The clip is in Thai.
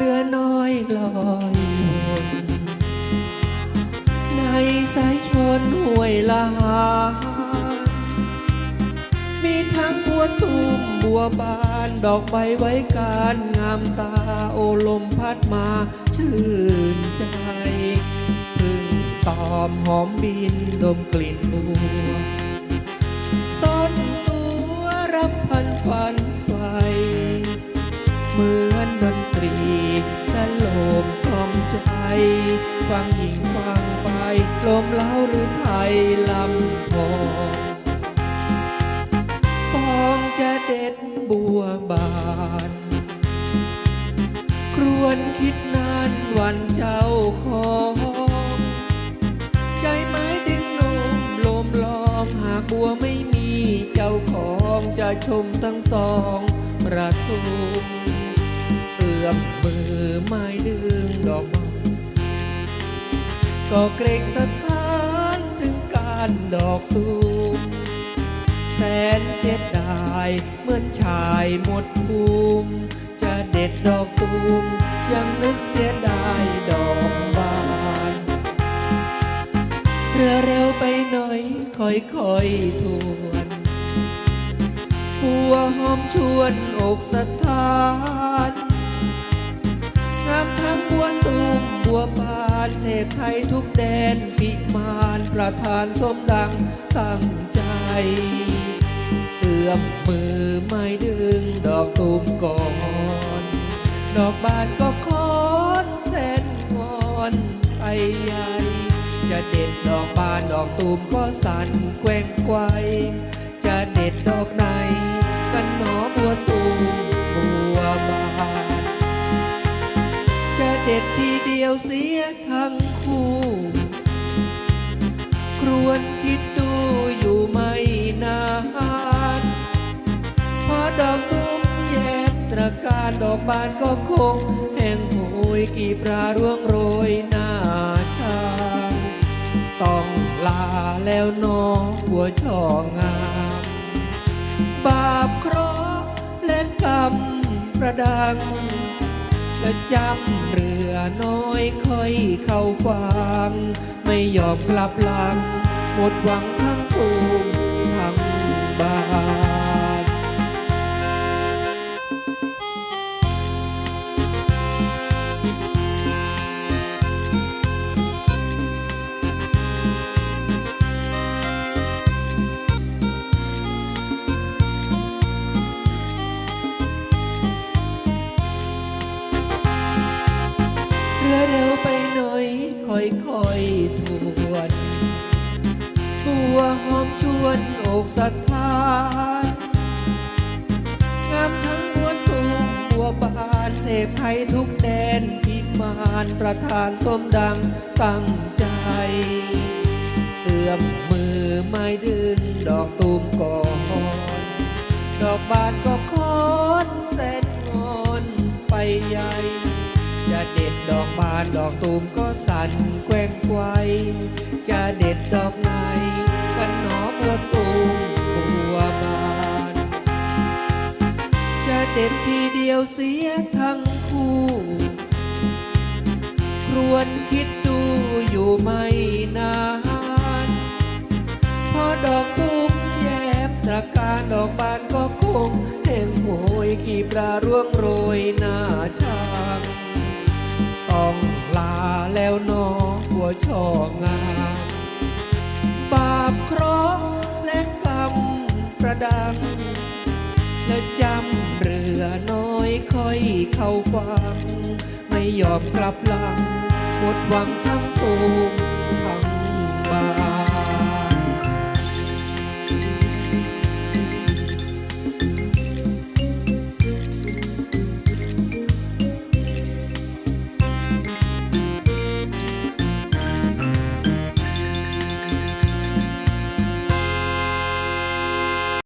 รือน้อยหนในสายชนห้วยลา มีทั้งบัวตูมบัวบานดอกใบไว้การงามตาโอลมพัดมาชื่นใจพึ่งตอมหอมบินดมกลิ่นบัวซ่อนตัวรับพันฝัน ฟังยิ่งฟังไปลมเล้าหรือไทยลำพองปองจะเด็ดบัวบาน ครวนคิดนานวันเจ้าของใจไม้ดึงนมลมลองหากบัวไม่มีเจ้าของจะชมทั้งสองประทุมเอื้อมมือไม้ดึงดอกไม้ ก็เกรงสถานถึงการดอกตูมแสนเสียดายเหมือนชายหมดภูมิ จะเด็ดดอกตูมยังนึกเสียดายดอกบานเรือเร็วไปหน่อยค่อยๆทวน หัวหอมชวนอกสถานงามทั้งบัวตูมบัวบาน เทพไทยทุกแดนพิมานประธานสมดังตั้งใจเอื้อมมือไม่ดึงดอกตูมก่อน ดอกบานก็คอนแสนงอนไปใหญ่ จะเด็ดดอกบานดอกตูมก็สั่นแกว่งไกว ด็ดทีเดียวเสียทั้งคู่ ครวนคิดดูอยู่ไม่นานพอดอกตุ้มแยบตระการดอกบานก็คง แห้งโหยกีบราร่วงโรยหน้าชางต้องลาแล้วเนอหัวช่องามบาปเคราะห์และกรรมประดังและจำเรือ น้อยค่อยเข้าฟัง ไม่ยอมกลับหลัง หมดหวังทั้งตูง ค่อยๆทวนบัวหอมชวนอกสถานงามทั้งบัวตูมบัวบานเทพไทยทุกแดนพิมานประธานสมดังตั้งใจ เอื้อมมือไม่ดึงดอกตูมก่อน ดอกบาน อกตูมก็สั่นแกว่งไกวจะเด็ดดอกไหน กันหนอบัวตูบัวบาน จะเด็ดทีเดียวเสียทั้งคู่ ครวนคิดดูอยู่ไม่นานพอดอกตูมแยบตระการดอกบานก็คงแห้งโหยขีปลาร่วงโรยหน้าช่างต้อง ช่องาม บาปเคราะห์และกรรมประดัง และจำเรือน้อยค่อยเข้าฟัง ไม่ยอมกลับหลังหมดหวังทั้งปวง